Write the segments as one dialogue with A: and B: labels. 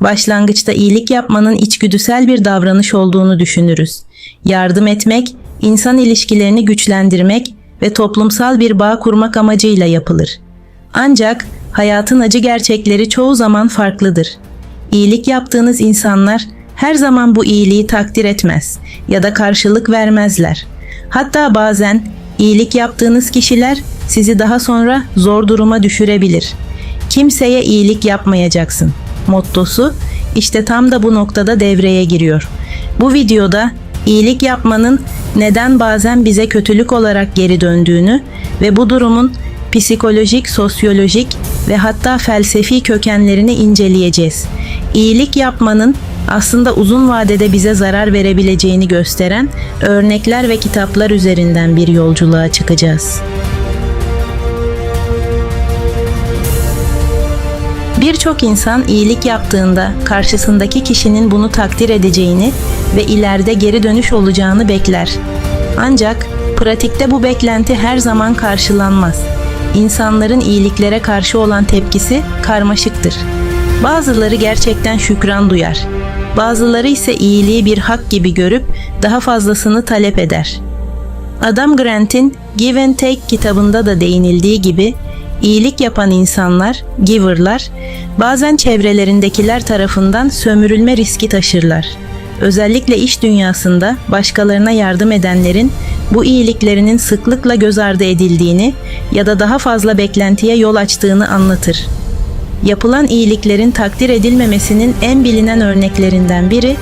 A: Başlangıçta iyilik yapmanın içgüdüsel bir davranış olduğunu düşünürüz. Yardım etmek, insan ilişkilerini güçlendirmek ve toplumsal bir bağ kurmak amacıyla yapılır. Ancak hayatın acı gerçekleri çoğu zaman farklıdır. İyilik yaptığınız insanlar her zaman bu iyiliği takdir etmez ya da karşılık vermezler. Hatta bazen iyilik yaptığınız kişiler sizi daha sonra zor duruma düşürebilir. Kimseye iyilik yapmayacaksın. Mottosu işte tam da bu noktada devreye giriyor. Bu videoda iyilik yapmanın neden bazen bize kötülük olarak geri döndüğünü ve bu durumun psikolojik, sosyolojik ve hatta felsefi kökenlerini inceleyeceğiz. İyilik yapmanın aslında uzun vadede bize zarar verebileceğini gösteren örnekler ve kitaplar üzerinden bir yolculuğa çıkacağız. Birçok insan iyilik yaptığında karşısındaki kişinin bunu takdir edeceğini ve ileride geri dönüş olacağını bekler. Ancak pratikte bu beklenti her zaman karşılanmaz. İnsanların iyiliklere karşı olan tepkisi karmaşıktır. Bazıları gerçekten şükran duyar. Bazıları ise iyiliği bir hak gibi görüp daha fazlasını talep eder. Adam Grant'in Give and Take kitabında da değinildiği gibi iyilik yapan insanlar, giverlar, bazen çevrelerindekiler tarafından sömürülme riski taşırlar. Özellikle iş dünyasında başkalarına yardım edenlerin bu iyiliklerinin sıklıkla göz ardı edildiğini ya da daha fazla beklentiye yol açtığını anlatır. Yapılan iyiliklerin takdir edilmemesinin en bilinen örneklerinden biri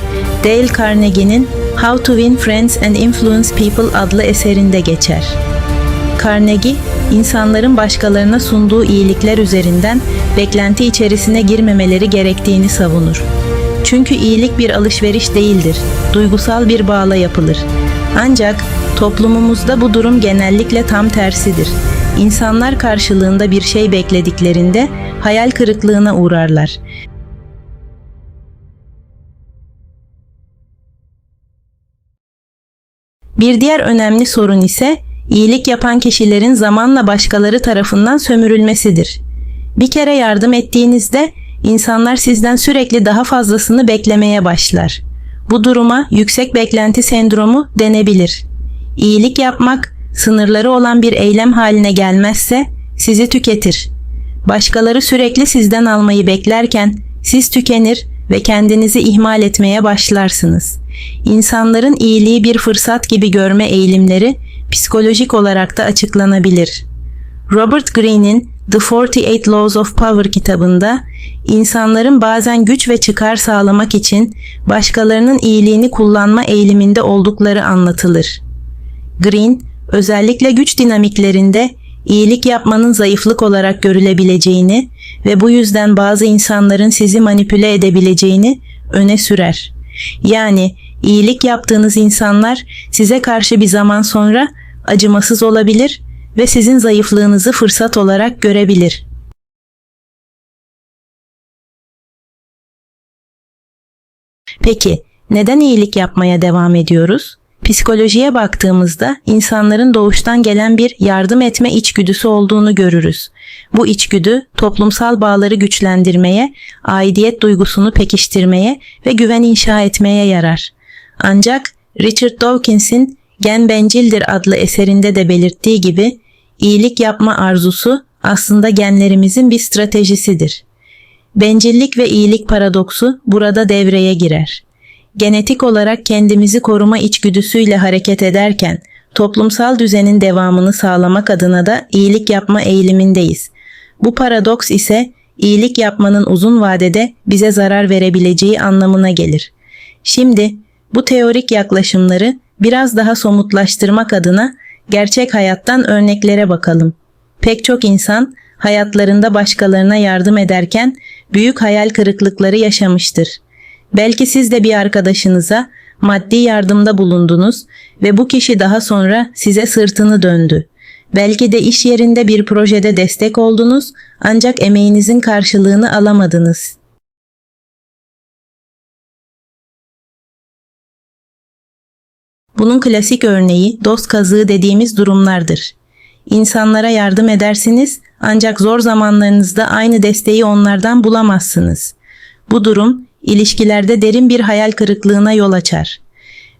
A: Dale Carnegie'nin How to Win Friends and Influence People adlı eserinde geçer. Carnegie, insanların başkalarına sunduğu iyilikler üzerinden beklenti içerisine girmemeleri gerektiğini savunur. Çünkü iyilik bir alışveriş değildir, duygusal bir bağla yapılır. Ancak toplumumuzda bu durum genellikle tam tersidir. İnsanlar karşılığında bir şey beklediklerinde hayal kırıklığına uğrarlar. Bir diğer önemli sorun ise iyilik yapan kişilerin zamanla başkaları tarafından sömürülmesidir. Bir kere yardım ettiğinizde insanlar sizden sürekli daha fazlasını beklemeye başlar. Bu duruma yüksek beklenti sendromu denebilir. İyilik yapmak sınırları olan bir eylem haline gelmezse sizi tüketir. Başkaları sürekli sizden almayı beklerken siz tükenir ve kendinizi ihmal etmeye başlarsınız. İnsanların iyiliği bir fırsat gibi görme eğilimleri psikolojik olarak da açıklanabilir. Robert Greene'in The 48 Laws of Power kitabında insanların bazen güç ve çıkar sağlamak için başkalarının iyiliğini kullanma eğiliminde oldukları anlatılır. Green, özellikle güç dinamiklerinde iyilik yapmanın zayıflık olarak görülebileceğini ve bu yüzden bazı insanların sizi manipüle edebileceğini öne sürer. Yani iyilik yaptığınız insanlar size karşı bir zaman sonra acımasız olabilir ve sizin zayıflığınızı fırsat olarak görebilir. Peki, neden iyilik yapmaya devam ediyoruz? Psikolojiye baktığımızda insanların doğuştan gelen bir yardım etme içgüdüsü olduğunu görürüz. Bu içgüdü toplumsal bağları güçlendirmeye, aidiyet duygusunu pekiştirmeye ve güven inşa etmeye yarar. Ancak Richard Dawkins'in Gen Bencildir adlı eserinde de belirttiği gibi iyilik yapma arzusu aslında genlerimizin bir stratejisidir. Bencillik ve iyilik paradoksu burada devreye girer. Genetik olarak kendimizi koruma içgüdüsüyle hareket ederken toplumsal düzenin devamını sağlamak adına da iyilik yapma eğilimindeyiz. Bu paradoks ise iyilik yapmanın uzun vadede bize zarar verebileceği anlamına gelir. Şimdi bu teorik yaklaşımları biraz daha somutlaştırmak adına gerçek hayattan örneklere bakalım. Pek çok insan hayatlarında başkalarına yardım ederken büyük hayal kırıklıkları yaşamıştır. Belki siz de bir arkadaşınıza maddi yardımda bulundunuz ve bu kişi daha sonra size sırtını döndü. Belki de iş yerinde bir projede destek oldunuz ancak emeğinizin karşılığını alamadınız. Bunun klasik örneği dost kazığı dediğimiz durumlardır. İnsanlara yardım edersiniz ancak zor zamanlarınızda aynı desteği onlardan bulamazsınız. Bu durum ilişkilerde derin bir hayal kırıklığına yol açar.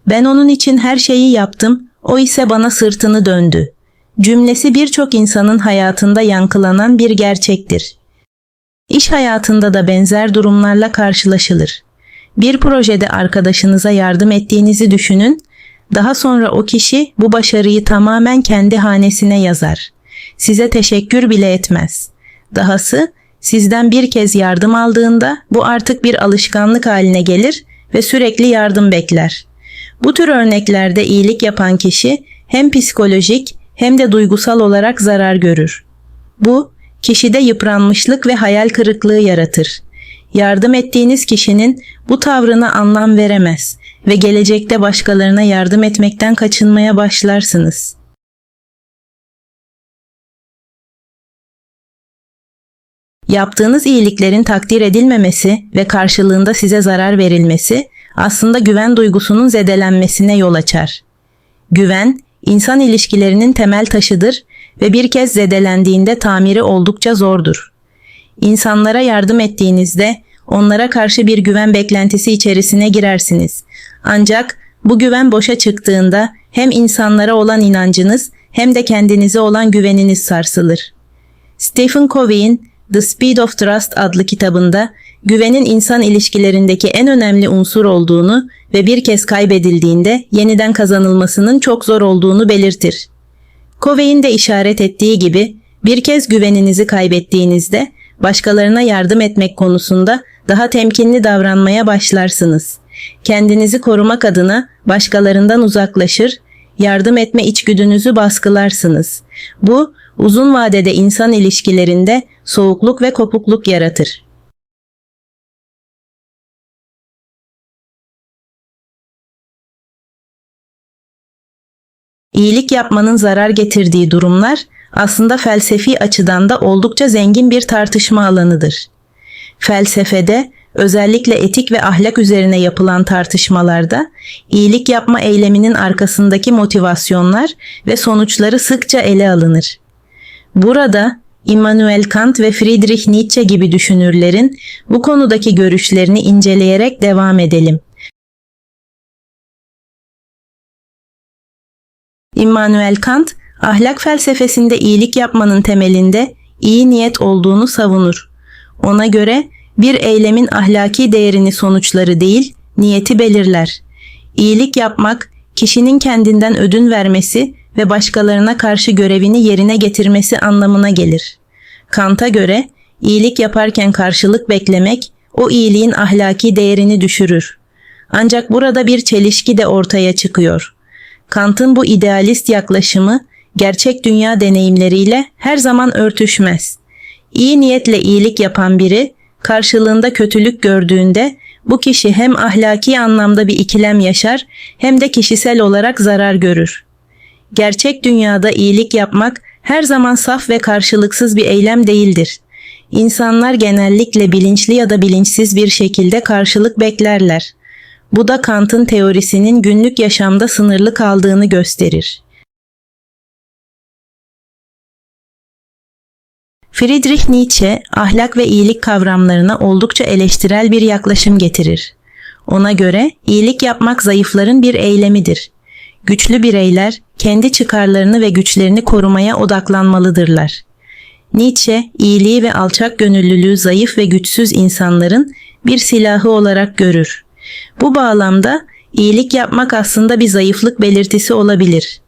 A: Ben onun için her şeyi yaptım, o ise bana sırtını döndü. Cümlesi birçok insanın hayatında yankılanan bir gerçektir. İş hayatında da benzer durumlarla karşılaşılır. Bir projede arkadaşınıza yardım ettiğinizi düşünün, daha sonra o kişi bu başarıyı tamamen kendi hanesine yazar. Size teşekkür bile etmez. Dahası sizden bir kez yardım aldığında bu artık bir alışkanlık haline gelir ve sürekli yardım bekler. Bu tür örneklerde iyilik yapan kişi hem psikolojik hem de duygusal olarak zarar görür. Bu kişide yıpranmışlık ve hayal kırıklığı yaratır. Yardım ettiğiniz kişinin bu tavrına anlam veremez ve gelecekte başkalarına yardım etmekten kaçınmaya başlarsınız. Yaptığınız iyiliklerin takdir edilmemesi ve karşılığında size zarar verilmesi aslında güven duygusunun zedelenmesine yol açar. Güven, insan ilişkilerinin temel taşıdır ve bir kez zedelendiğinde tamiri oldukça zordur. İnsanlara yardım ettiğinizde onlara karşı bir güven beklentisi içerisine girersiniz. Ancak bu güven boşa çıktığında hem insanlara olan inancınız hem de kendinize olan güveniniz sarsılır. Stephen Covey'in The Speed of Trust adlı kitabında güvenin insan ilişkilerindeki en önemli unsur olduğunu ve bir kez kaybedildiğinde yeniden kazanılmasının çok zor olduğunu belirtir. Covey'in de işaret ettiği gibi bir kez güveninizi kaybettiğinizde başkalarına yardım etmek konusunda daha temkinli davranmaya başlarsınız. Kendinizi korumak adına başkalarından uzaklaşır, yardım etme içgüdünüzü baskılarsınız. Bu uzun vadede insan ilişkilerinde soğukluk ve kopukluk yaratır. İyilik yapmanın zarar getirdiği durumlar aslında felsefi açıdan da oldukça zengin bir tartışma alanıdır. Felsefede özellikle etik ve ahlak üzerine yapılan tartışmalarda iyilik yapma eyleminin arkasındaki motivasyonlar ve sonuçları sıkça ele alınır. Burada Immanuel Kant ve Friedrich Nietzsche gibi düşünürlerin bu konudaki görüşlerini inceleyerek devam edelim. Immanuel Kant, ahlak felsefesinde iyilik yapmanın temelinde iyi niyet olduğunu savunur. Ona göre bir eylemin ahlaki değerini sonuçları değil, niyeti belirler. İyilik yapmak, kişinin kendinden ödün vermesi ve başkalarına karşı görevini yerine getirmesi anlamına gelir. Kant'a göre iyilik yaparken karşılık beklemek o iyiliğin ahlaki değerini düşürür. Ancak burada bir çelişki de ortaya çıkıyor. Kant'ın bu idealist yaklaşımı gerçek dünya deneyimleriyle her zaman örtüşmez. İyi niyetle iyilik yapan biri karşılığında kötülük gördüğünde bu kişi hem ahlaki anlamda bir ikilem yaşar hem de kişisel olarak zarar görür. Gerçek dünyada iyilik yapmak her zaman saf ve karşılıksız bir eylem değildir. İnsanlar genellikle bilinçli ya da bilinçsiz bir şekilde karşılık beklerler. Bu da Kant'ın teorisinin günlük yaşamda sınırlı kaldığını gösterir. Friedrich Nietzsche ahlak ve iyilik kavramlarına oldukça eleştirel bir yaklaşım getirir. Ona göre iyilik yapmak zayıfların bir eylemidir. Güçlü bireyler kendi çıkarlarını ve güçlerini korumaya odaklanmalıdırlar. Nietzsche, iyiliği ve alçak gönüllülüğü zayıf ve güçsüz insanların bir silahı olarak görür. Bu bağlamda iyilik yapmak aslında bir zayıflık belirtisi olabilir.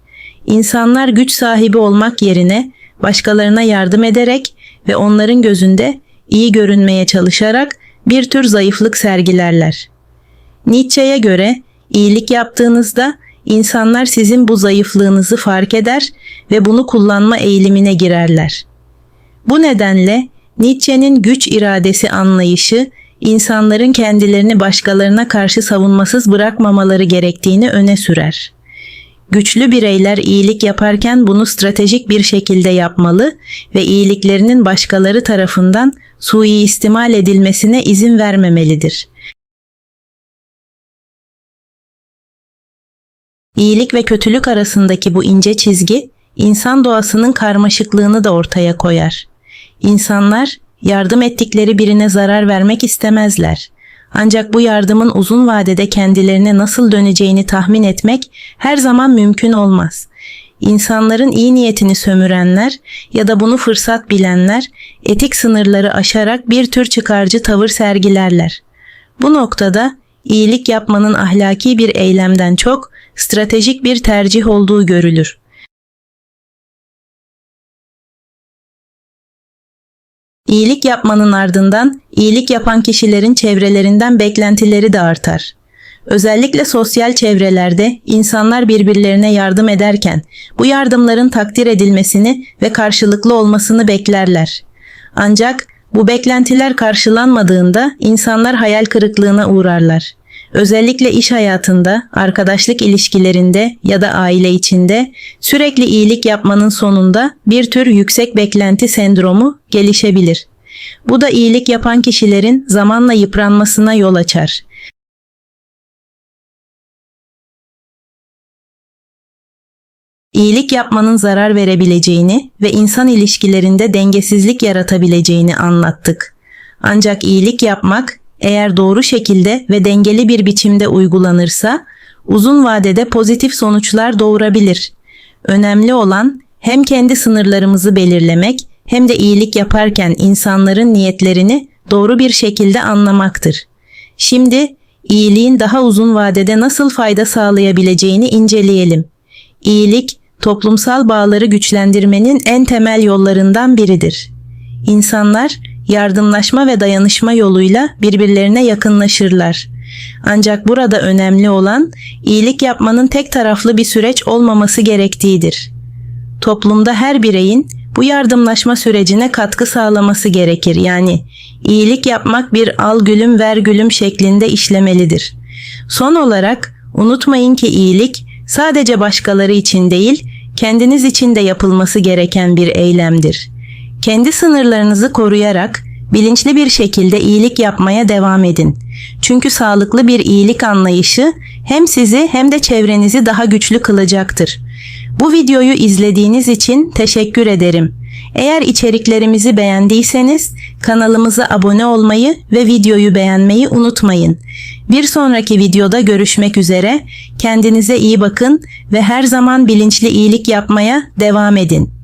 A: İnsanlar güç sahibi olmak yerine başkalarına yardım ederek ve onların gözünde iyi görünmeye çalışarak bir tür zayıflık sergilerler. Nietzsche'ye göre iyilik yaptığınızda insanlar sizin bu zayıflığınızı fark eder ve bunu kullanma eğilimine girerler. Bu nedenle Nietzsche'nin güç iradesi anlayışı insanların kendilerini başkalarına karşı savunmasız bırakmamaları gerektiğini öne sürer. Güçlü bireyler iyilik yaparken bunu stratejik bir şekilde yapmalı ve iyiliklerinin başkaları tarafından suiistimal edilmesine izin vermemelidir. İyilik ve kötülük arasındaki bu ince çizgi insan doğasının karmaşıklığını da ortaya koyar. İnsanlar yardım ettikleri birine zarar vermek istemezler. Ancak bu yardımın uzun vadede kendilerine nasıl döneceğini tahmin etmek her zaman mümkün olmaz. İnsanların iyi niyetini sömürenler ya da bunu fırsat bilenler etik sınırları aşarak bir tür çıkarcı tavır sergilerler. Bu noktada iyilik yapmanın ahlaki bir eylemden çok stratejik bir tercih olduğu görülür. İyilik yapmanın ardından iyilik yapan kişilerin çevrelerinden beklentileri de artar. Özellikle sosyal çevrelerde insanlar birbirlerine yardım ederken bu yardımların takdir edilmesini ve karşılıklı olmasını beklerler. Ancak bu beklentiler karşılanmadığında insanlar hayal kırıklığına uğrarlar. Özellikle iş hayatında, arkadaşlık ilişkilerinde ya da aile içinde sürekli iyilik yapmanın sonunda bir tür yüksek beklenti sendromu gelişebilir. Bu da iyilik yapan kişilerin zamanla yıpranmasına yol açar. İyilik yapmanın zarar verebileceğini ve insan ilişkilerinde dengesizlik yaratabileceğini anlattık. Ancak iyilik yapmak eğer doğru şekilde ve dengeli bir biçimde uygulanırsa uzun vadede pozitif sonuçlar doğurabilir. Önemli olan hem kendi sınırlarımızı belirlemek hem de iyilik yaparken insanların niyetlerini doğru bir şekilde anlamaktır. Şimdi iyiliğin daha uzun vadede nasıl fayda sağlayabileceğini inceleyelim. İyilik, toplumsal bağları güçlendirmenin en temel yollarından biridir. İnsanlar yardımlaşma ve dayanışma yoluyla birbirlerine yakınlaşırlar. Ancak burada önemli olan iyilik yapmanın tek taraflı bir süreç olmaması gerektiğidir. Toplumda her bireyin bu yardımlaşma sürecine katkı sağlaması gerekir. Yani iyilik yapmak bir al gülüm ver gülüm şeklinde işlemelidir. Son olarak unutmayın ki iyilik sadece başkaları için değil, kendiniz için de yapılması gereken bir eylemdir. Kendi sınırlarınızı koruyarak bilinçli bir şekilde iyilik yapmaya devam edin. Çünkü sağlıklı bir iyilik anlayışı hem sizi hem de çevrenizi daha güçlü kılacaktır. Bu videoyu izlediğiniz için teşekkür ederim. Eğer içeriklerimizi beğendiyseniz kanalımıza abone olmayı ve videoyu beğenmeyi unutmayın. Bir sonraki videoda görüşmek üzere. Kendinize iyi bakın ve her zaman bilinçli iyilik yapmaya devam edin.